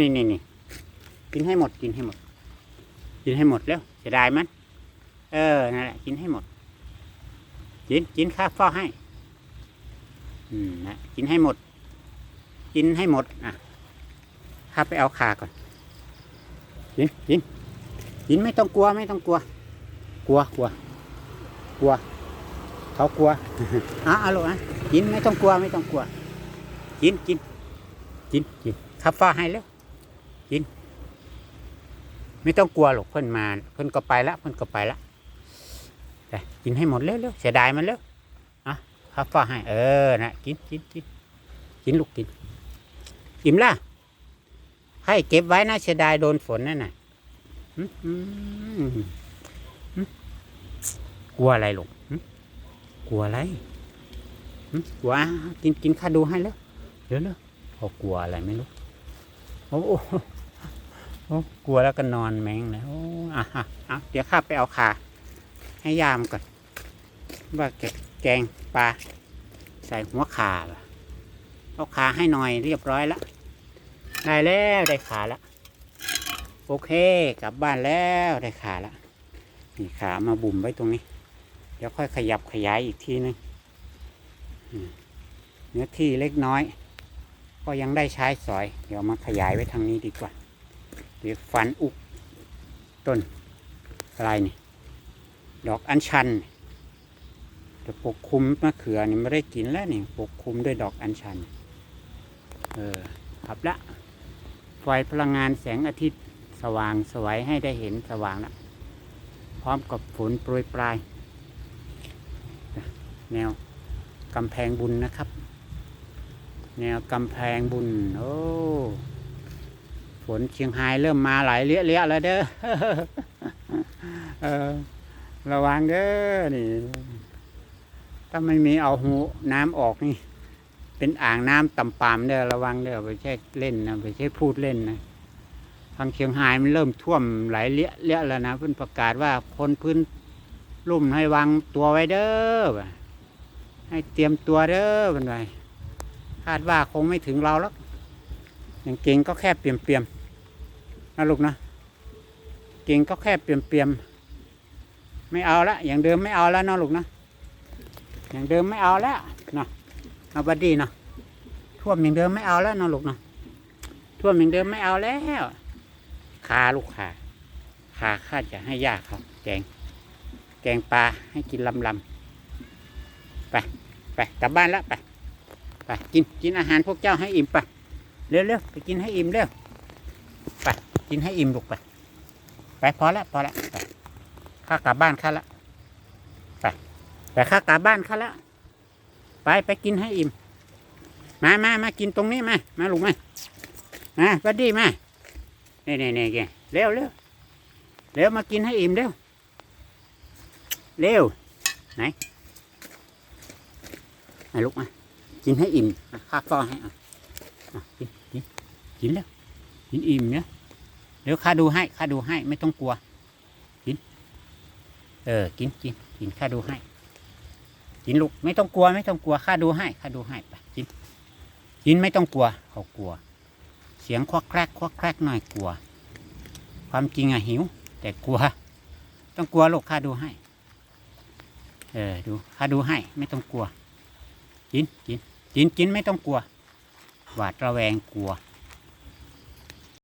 นี่นี่นี่กินให้หมดกินให้หมด กินให้หมดแล้วเสียดายมัน เออนั่นแหละกินให้หมด กินกินข้าวฟ้อให้ อืมนะกินให้หมด กินให้หมดอะข้าไปเอาขาก่อน กินกินกินไม่ต้องกลัวไม่ต้องกลัว กลัวกลัว กลัว เขากลัวอะเอาลูกอะกินไม่ต้องกลัวไม่ต้องกลัว กินกินกินกินข้าวฟ้อให้แล้ว กิน ไม่ต้องกลัวหรอกเพิ่นมา เพิ่นก็ไปละเพิ่นก็ไปละแต่กินให้หมดเร็วๆเสียดายมันเร็วอะข้าวฟ้าให้ เออนะกินกินกินกินลูกกิน อิ่มละให้เก็บไว้นะเสียดายโดนฝนนั่นน่ะกลัวอะไรหลูกกลัวอะไรกลัวกินกินข้าดูให้แล้วเร็วเร็วพอกลัวอะไรไม่รู้โอ้ กลัวแล้วก็นอนแมงเลยโอ้อะอะอะเดี๋ยวข้าไปเอาขาให้ยามก่อน ว่าแกงปลาใส่หัวขาล่ะเอาขาให้หน่อยเรียบร้อยแล้วได้แล้วได้ขาแล้วโอเคกลับบ้านแล้วได้ขาแล้วนี่ขามาบุ่มไว้ตรงนี้ เดี๋ยวค่อยขยับขยายอีกทีนึงเนื้อที่เล็กน้อย ก็ยังได้ใช้สอย เดี๋ยวมาขยายไว้ทางนี้ดีกว่า เดี๋ยวฟันอุกต้นอะไรนี่ดอกอัญชันจะปกคลุมมะเขือนี่ไม่ได้กินแล้วนี่ปกคลุมด้วยดอกอัญชันเออครับละไฟพลังงานแสงอาทิตย์สว่างสวยให้ได้เห็นสว่างละพร้อมกับฝนโปรยปลาย แนวกำแพงบุญนะครับ แนวกำแพงบุญ โอ้ ฝนเชียงรายเริ่มมาไหลายเลี้ยเลี้ยแล้วเด้อเออระวังเด้อนี่ถ้าไม่มีเอาหูน้ำออกนี่ เป็นอ่างน้ำต่ำปามเด้อระวังเด้อไม่ใช่เล่นนะไม่ใช่พูดเล่นนะทางเชียงรายมันเริ่มท่วมไหลเลี้ยเลี้ยแล้วนะเพิ่นประกาศว่าคนพื้นลุ่มให้วางตัวไว้เด้อให้เตรียมตัวเด้อเป็นไรคาดว่าคงไม่ถึงเราแล้วอย่างเก่งก็แค่เปียมเปียม นะลูกนะเก่งก็แค่เปียมเปียมๆไม่เอาละอย่างเดิมไม่เอาแล้วนะลูกนะอย่างเดิมไม่เอาแล้วเนาะเอาบัดดีเนาะท่วมอย่างเดิมไม่เอาแล้วนะลูกเนาะท่วมอย่างเดิมไม่เอาแล้วขาลูกขาขาข้าจะให้ยากเขาแกง แกงปลาให้กินลำลำไปไปกลับบ้านแล้วไปไปกินกินอาหารพวกเจ้าให้อิ่มไปเร็วเร็วไปกินให้อิ่มเร็วไป กินให้อิ่มลูกไป ไปพอละพอละไปข้ากลับบ้านข้าละไปไปข้ากลับบ้านข้าละไปไปกินให้อิ่ม มามามากินตรงนี้มามาลูกมามาบัดดี้มาเนี่นี่นี่แกเร็วเร็วเร็วมากินให้อิ่มเร็วเร็วไหนมาลูกมากินให้อิ่มข้าก็ให้อ่อะกินกินกินแล้วกินอิ่มเนี่ย เดี๋ยวข้าดูให้ข้าดูให้ไม่ต้องกลัว กิน เออ กินกินกินข้าดูให้ กินลูกไม่ต้องกลัว ไม่ต้องกลัวข้าดูให้ข้าดูให้ไปกิน กินไม่ต้องกลัว เขากลัว เสียงควักแครกควักแครกหน่อยกลัว ความจริงอะหิว แต่กลัว ต้องกลัวลูกข้าดูให้ เออดูข้าดูให้ ไม่ต้องกลัว กินกินกินกินไม่ต้องกลัวหวาดระแวงกลัว